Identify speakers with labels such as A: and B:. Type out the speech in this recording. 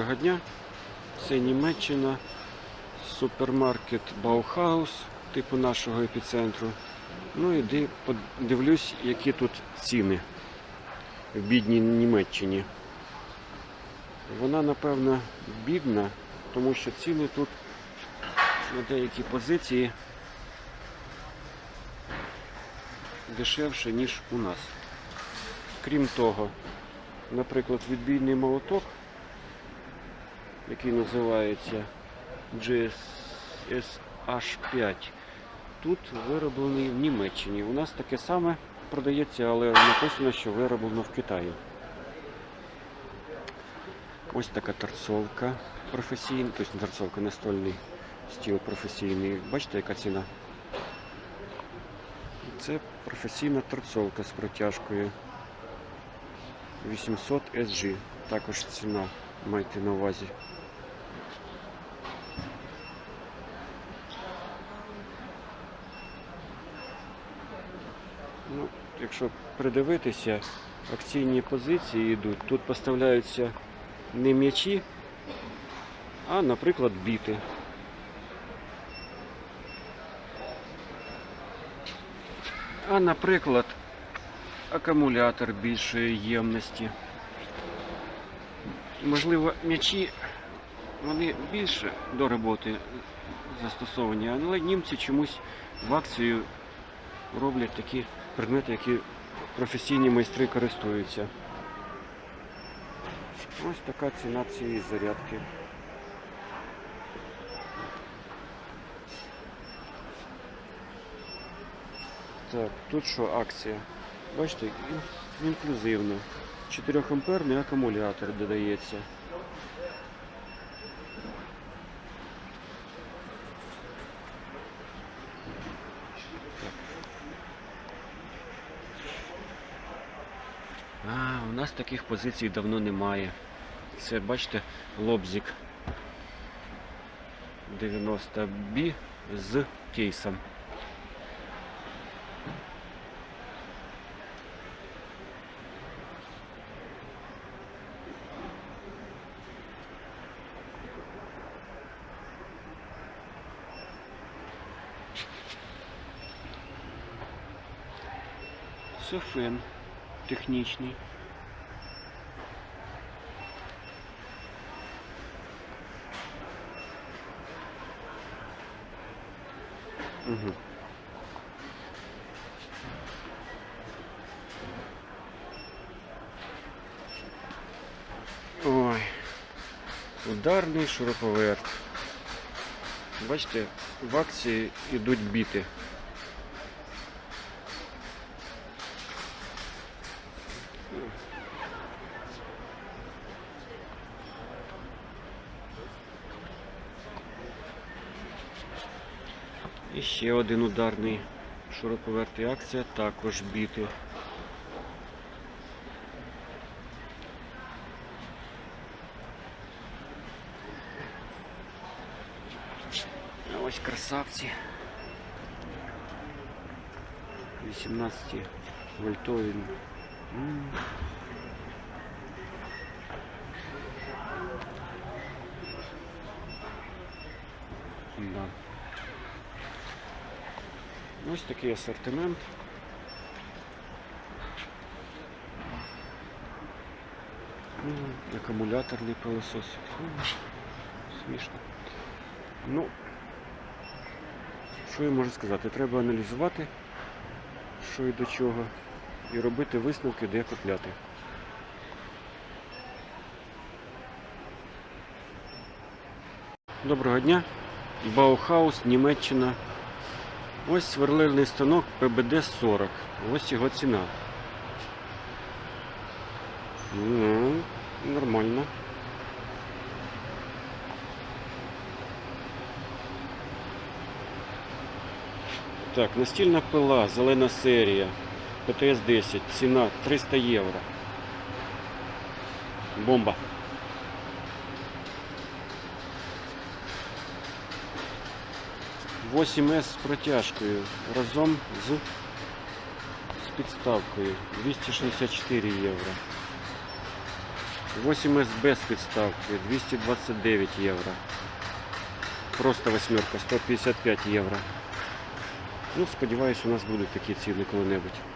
A: Доброго дня. Це Німеччина, супермаркет Баухаус, типу нашого епіцентру. Ну і ди- подивлюсь, які тут ціни в бідній Німеччині. Вона, напевно, бідна, тому що ціни тут на деякі позиції дешевше, ніж у нас. Крім того, наприклад, відбійний молоток, який називається GSH5, тут вироблений в Німеччині. У нас таке саме продається, але написано, що вироблено в Китаї. Ось така торцовка професійна, тобто не торцовка, настольний стіл професійний. Бачите, яка ціна? Це професійна торцовка з протяжкою 800 SG. Також ціна майте на увазі. Ну, якщо придивитися, акційні позиції йдуть. Тут поставляються не м'ячі, а, наприклад, біти. А, наприклад, акумулятор більшої ємності. Можливо, м'ячі вони більше до роботи застосовані, але німці чомусь в акцію роблять такі предмети, які професійні майстри користуються. Ось така ціна цієї зарядки. Так, тут що акція? Бачите, ін- інклюзивно. 4 амперний акумулятор додається. А, у нас таких позицій давно немає. Це, бачите, лобзик 90B з кейсом. Це фен технічний. Угу. Ой, ударний шуруповерт. Бачите, в акції йдуть біти. І ще один ударний шуруповерт і акція також біти. А ось красавці. 18 вольтові. Да. Ось такий асортимент. Акумуляторний пилосос. Смішно. Ну, що я можу сказати? Треба аналізувати, що і до чого, і робити висновки, де купляти. Доброго дня. Баухаус, Німеччина. Ось сверлильний станок ПБД-40. Ось його ціна. Ну, нормально. Так, настільна пила, зелена серія. ПТС-10. Ціна 300 євро. Бомба. Восім с з протяжкою разом з, з підставкою 264 євро. 8С без підставки 229 євро. Просто восьмерка 155 євро. Ну, сподіваюсь, у нас будуть такі ціни коли-небудь.